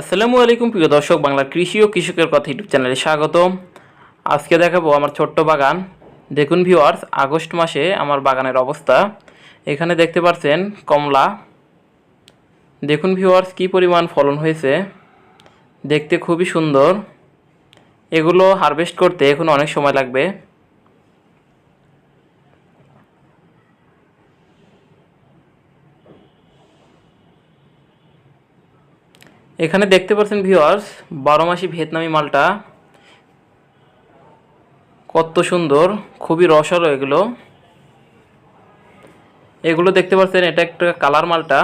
আসসালামু আলাইকুম, প্রিয় দর্শক বাংলার কৃষি ও কৃষকের কথা ইউটিউব চ্যানেলে স্বাগত আজকে দেখাবো আমার ছোট্ট বাগান। দেখুন ভিউয়ার্স আগস্ট মাসে আমার বাগানের অবস্থা। এখানে দেখতে পাচ্ছেন কমলা। দেখুন ভিউয়ার্স কী পরিমাণ ফলন হয়েছে। দেখতে খুবই সুন্দর। এগুলো হারভেস্ট করতে এখন অনেক সময় লাগবে। এখানে দেখতে পাচ্ছেন ভিউয়ার্স বারো মাসি ভিয়েতনামি মালটা। কত সুন্দর, খুবই রসালো এগুলো। এগুলো দেখতে পাচ্ছেন এটা একটা কালার মালটা।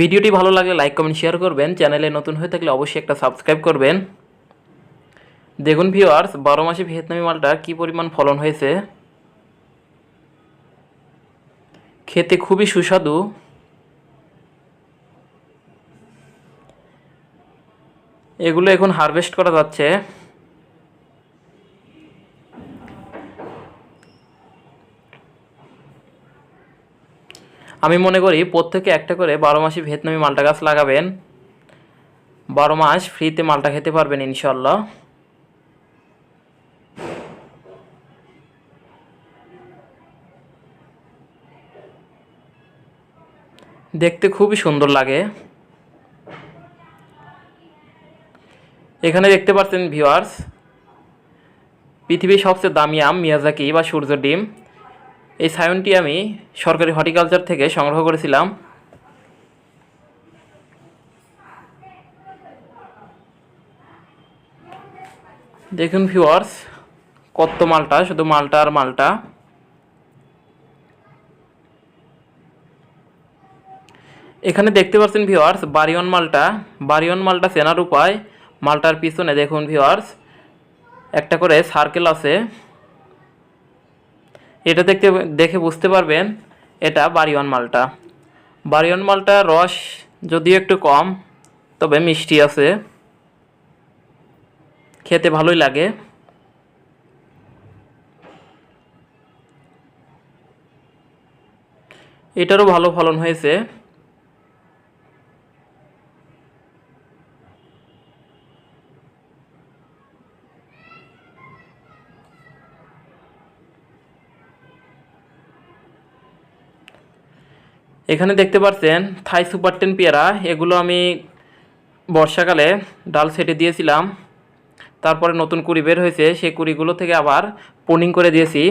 ভিডিওটি ভালো লাগলে লাইক, কমেন্ট, শেয়ার করবেন। চ্যানেলে নতুন হয়ে থাকলে অবশ্যই একটা সাবস্ক্রাইব করবেন। দেখুন ভিওয়ার্স বারো মাসে ভিয়েতনামি মালটা কি পরিমাণ ফলন হয়েছে? খেতে খুবই সুস্বাদু। এগুলো এখন হারভেস্ট করা যাচ্ছে। আমি মনে করি প্রত্যেকে একটা করে বারো মাসে ভিয়েতনামি মালটা গাছ লাগাবেন। বারো মাস ফ্রিতে মালটা খেতে পারবেন ইনশাল্লাহ দেখতে খুবই সুন্দর লাগে। এখানে দেখতে পাচ্ছেন ভিউয়ার্স পৃথিবীর সবচেয়ে দামি আম মিয়াজাকি বা সূর্য ডিম। এই সায়নটি আমি সরকারি হর্টিকালচার থেকে সংগ্রহ করেছিলাম। দেখুন ভিউয়ার্স কত মালটা, শুধু মালটা আর মালটা। এখানে দেখতে পাচ্ছেন ভিওয়ার্স বারিয়ন মালটা। বারিয়ন মালটা চেনার উপায়, মালটার পিছনে দেখুন ভিওয়ার্স একটা করে সার্কেল আছে। এটা দেখতে, দেখে বুঝতে পারবেন, এটা বারিয়ন মালটা। বারিয়ন মালটা রস যদিও একটু কম, তবে মিষ্টি আছে। খেতে ভালোই লাগে। এটারও ভালো ফলন হয়েছে। এখানে দেখতে পাচ্ছেন থাই সুপার টেন পেয়ারা, এগুলো আমি বর্ষাকালে ডাল সেটে দিয়েছিলাম। তারপরে নতুন কুড়ি বের হয়েছে, সেই কুড়িগুলো থেকে আবার পোনিং করে দিয়েছি।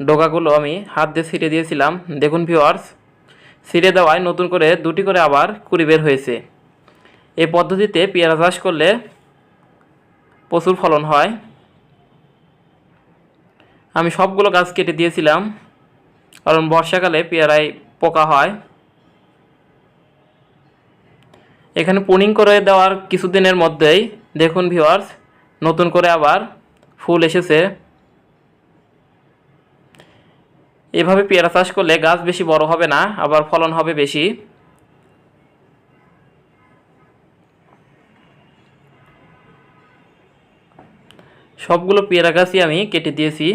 ডোকাগুলো আমি হাত দিয়ে ছিঁড়ে দিয়েছিলাম। দেখুন ভিওয়ার্স ছিঁড়ে দেওয়ায় নতুন করে দুটি করে আবার কুড়ি বের হয়েছে। এই পদ্ধতিতে পেয়ারা চাষ করলে প্রচুর ফলন হয়। আমি সবগুলো গাছ কেটে দিয়েছিলাম। কারণ বর্ষাকালে পেয়ারায় পোকা হয়। এখানে পুনিং করে দেওয়ার কিছুদিনের মধ্যেই দেখুন ভিওয়ার্স নতুন করে আবার ফুল এসেছে। এভাবে পেয়ারা চাষ করলে গাছ বেশি বড় হবে না, আবার ফলন হবে বেশি। সবগুলো পেয়ারা গাছই আমি কেটে দিয়েছি।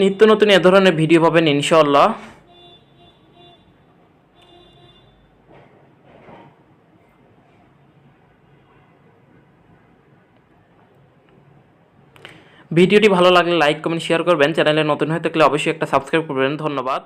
নিত্য নতুন এ ধরনের ভিডিও পাবেন ইনশাল্লাহ ভিডিওটি ভালো লাগলে লাইক, কমেন্ট, শেয়ার করবেন। চ্যানেলে নতুন হয়ে থাকলে অবশ্যই একটা সাবস্ক্রাইব করবেন। ধন্যবাদ।